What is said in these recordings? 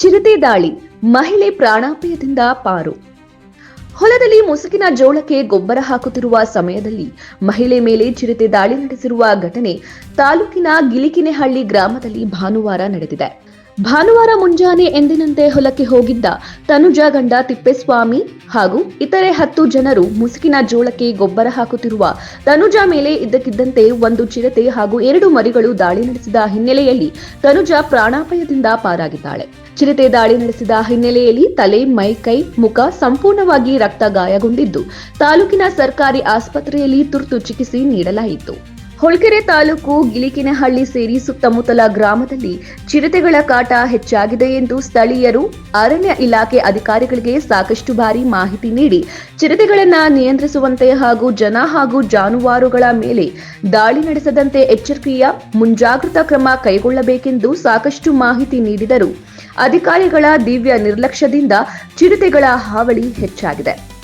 ಚಿರತೆ ದಾಳಿ, ಮಹಿಳೆ ಪ್ರಾಣಾಪಾಯದಿಂದ ಪಾರು. ಹೊಲದಲ್ಲಿ ಮುಸುಕಿನ ಜೋಳಕ್ಕೆ ಗೊಬ್ಬರ ಹಾಕುತ್ತಿರುವ ಸಮಯದಲ್ಲಿ ಮಹಿಳೆ ಮೇಲೆ ಚಿರತೆ ದಾಳಿ ನಡೆಸಿರುವ ಘಟನೆ ತಾಲೂಕಿನ ಗಿಲಿಕಿನೆಹಳ್ಳಿ ಗ್ರಾಮದಲ್ಲಿ ಭಾನುವಾರ ನಡೆದಿದೆ. ಭಾನುವಾರ ಮುಂಜಾನೆ ಎಂದಿನಂತೆ ಹೊಲಕ್ಕೆ ಹೋಗಿದ್ದ ತನುಜ ಗಂಡ ತಿಪ್ಪೇಸ್ವಾಮಿ ಹಾಗೂ ಇತರೆ ಹತ್ತು ಜನರು ಮುಸುಕಿನ ಜೋಳಕ್ಕೆ ಗೊಬ್ಬರ ಹಾಕುತ್ತಿರುವ ತನುಜ ಮೇಲೆ ಇದ್ದಕ್ಕಿದ್ದಂತೆ ಒಂದು ಚಿರತೆ ಹಾಗೂ ಎರಡು ಮರಿಗಳು ದಾಳಿ ನಡೆಸಿದ ಹಿನ್ನೆಲೆಯಲ್ಲಿ ತನುಜ ಪ್ರಾಣಾಪಾಯದಿಂದ ಪಾರಾಗಿದ್ದಾಳೆ. ಚಿರತೆ ದಾಳಿ ನಡೆಸಿದ ಹಿನ್ನೆಲೆಯಲ್ಲಿ ತಲೆ, ಮೈ, ಕೈ, ಮುಖ ಸಂಪೂರ್ಣವಾಗಿ ರಕ್ತ ಗಾಯಗೊಂಡಿದ್ದು ತಾಲೂಕಿನ ಸರ್ಕಾರಿ ಆಸ್ಪತ್ರೆಯಲ್ಲಿ ತುರ್ತು ಚಿಕಿತ್ಸೆ ನೀಡಲಾಯಿತು. ಹೊಳ್ಕೆರೆ ತಾಲೂಕು ಗಿಲಿಕಿನಹಳ್ಳಿ ಸೇರಿ ಸುತ್ತಮುತ್ತಲ ಗ್ರಾಮದಲ್ಲಿ ಚಿರತೆಗಳ ಕಾಟ ಹೆಚ್ಚಾಗಿದೆ ಎಂದು ಸ್ಥಳೀಯರು ಅರಣ್ಯ ಇಲಾಖೆ ಅಧಿಕಾರಿಗಳಿಗೆ ಸಾಕಷ್ಟು ಬಾರಿ ಮಾಹಿತಿ ನೀಡಿ, ಚಿರತೆಗಳನ್ನು ನಿಯಂತ್ರಿಸುವಂತೆ ಹಾಗೂ ಜನ ಹಾಗೂ ಜಾನುವಾರುಗಳ ಮೇಲೆ ದಾಳಿ ನಡೆಸದಂತೆ ಎಚ್ಚರಿಕೆಯ ಮುಂಜಾಗ್ರತಾ ಕ್ರಮ ಕೈಗೊಳ್ಳಬೇಕೆಂದು ಸಾಕಷ್ಟು ಮಾಹಿತಿ ನೀಡಿದರು. ಅಧಿಕಾರಿಗಳ ದಿವ್ಯ ನಿರ್ಲಕ್ಷ್ಯದಿಂದ ಚಿರತೆಗಳ ಹಾವಳಿ ಹೆಚ್ಚಾಗಿದೆ.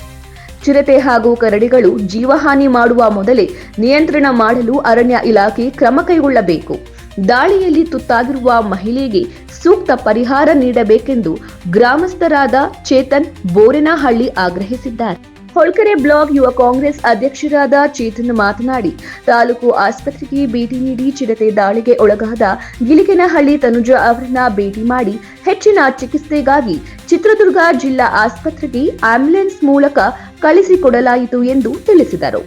ಚಿರತೆ ಹಾಗೂ ಕರಡಿಗಳು ಜೀವಹಾನಿ ಮಾಡುವ ಮೊದಲೇ ನಿಯಂತ್ರಣ ಮಾಡಲು ಅರಣ್ಯ ಇಲಾಖೆ ಕ್ರಮ ಕೈಗೊಳ್ಳಬೇಕು. ದಾಳಿಯಲ್ಲಿ ತುತ್ತಾಗಿರುವ ಮಹಿಳೆಗೆ ಸೂಕ್ತ ಪರಿಹಾರ ನೀಡಬೇಕೆಂದು ಗ್ರಾಮಸ್ಥರಾದ ಚೇತನ್ ಬೋರೆನಹಳ್ಳಿ ಆಗ್ರಹಿಸಿದ್ದಾರೆ. ಹೊಳ್ಕೆರೆ ಬ್ಲಾಕ್ ಯುವ ಕಾಂಗ್ರೆಸ್ ಅಧ್ಯಕ್ಷರಾದ ಚೇತನ್ ಮಾತನಾಡಿ, ತಾಲೂಕು ಆಸ್ಪತ್ರೆಗೆ ಭೇಟಿ ನೀಡಿ ಚಿರತೆ ದಾಳಿಗೆ ಒಳಗಾದ ಗಿಲಿಕೆನಹಳ್ಳಿ ತನುಜ ಅವರನ್ನ ಭೇಟಿ ಮಾಡಿ ಹೆಚ್ಚಿನ ಚಿಕಿತ್ಸೆಗಾಗಿ ಚಿತ್ರದುರ್ಗ ಜಿಲ್ಲಾ ಆಸ್ಪತ್ರೆಗೆ ಆಂಬ್ಯುಲೆನ್ಸ್ ಮೂಲಕ ಕಳಿಸಿಕೊಡಲಾಯಿತು ಎಂದು ತಿಳಿಸಿದರು.